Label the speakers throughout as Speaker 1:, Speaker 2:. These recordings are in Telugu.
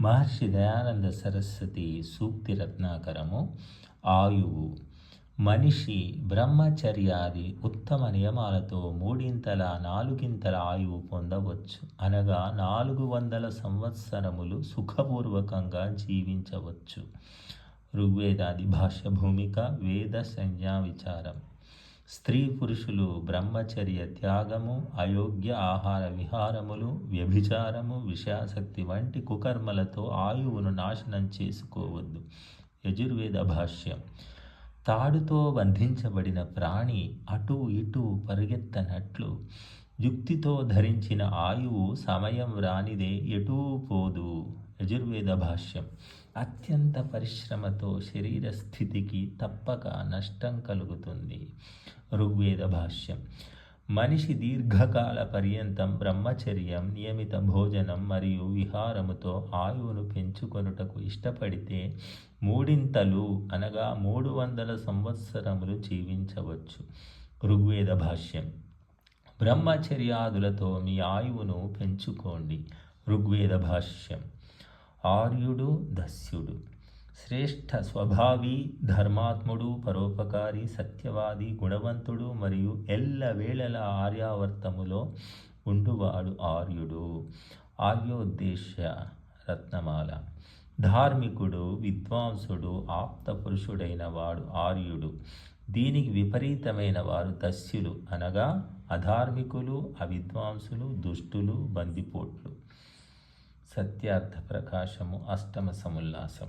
Speaker 1: మహర్షి దయానంద సరస్వతి సూక్తి రత్నాకరము ఆయువు. మనిషి బ్రహ్మచర్యాది ఉత్తమ నియమాలతో మూడింతల నాలుగింతల ఆయువు పొందవచ్చు. అనగా నాలుగు వందల సంవత్సరములు సుఖపూర్వకంగా జీవించవచ్చు. ఋగ్వేదాది భాష్య భూమిక వేద సంజ్ఞా విచారం స్త్రీ పురుషులు బ్రహ్మచర్య త్యాగము అయోగ్య ఆహార విహారములు వ్యభిచారము విషయాసక్తి వంటి కుకర్మలతో ఆయువును నాశనం చేసుకోవద్దు. యజుర్వేద భాష్యం. తాడుతో బంధించబడిన ప్రాణి అటు ఇటు పరిగెత్తనట్లు యుక్తితో ధరించిన ఆయువు సమయం రానిదే ఎటూ పోదు. యజుర్వేద భాష్యం. అత్యంత పరిశ్రమతో శరీర స్థితికి తప్పక నష్టం కలుగుతుంది. ఋగ్వేద భాష్యం. మనిషి దీర్ఘకాల పర్యంతం బ్రహ్మచర్యం నియమిత భోజనం మరియు విహారముతో ఆయువును పెంచుకొనుటకు ఇష్టపడితే మూడింతలు అనగా మూడు వందల సంవత్సరములు జీవించవచ్చు. ఋగ్వేద భాష్యం. బ్రహ్మచర్యాదులతో మీ ఆయువును పెంచుకోండి. ఋగ్వేద భాష్యం. ఆర్యుడు దస్యుడు. శ్రేష్ఠ స్వభావి ధర్మాత్ముడు పరోపకారి సత్యవాది గుణవంతుడు మరియు ఎల్ల వేళల ఆర్యావర్తములో ఉండువాడు ఆర్యుడు. ఆర్యోద్దేశ్య రత్నమాల. ధార్మికుడు విద్వాంసుడు ఆప్త పురుషుడైన వాడు ఆర్యుడు. దీనికి విపరీతమైన వారు దస్యులు అనగా అధార్మికులు అవిద్వాంసులు దుష్టులు బందిపోట్లు. సత్యార్థ ప్రకాశము అష్టమ సముల్లాసం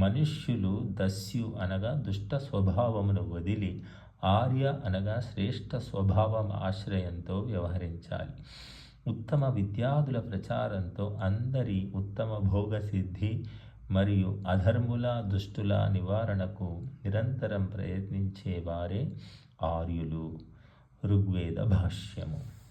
Speaker 1: మనుష్యులు దస్యు అనగా దుష్ట స్వభావమును వదిలి ఆర్య అనగా శ్రేష్ఠ స్వభావం ఆశ్రయంతో వ్యవహరించాలి. ఉత్తమ విద్యాదుల ప్రచారంతో అందరి ఉత్తమ భోగసిద్ధి మరియు అధర్ముల దుష్టుల నివారణకు నిరంతరం ప్రయత్నించేవారే ఆర్యులు. ఋగ్వేద భాష్యము.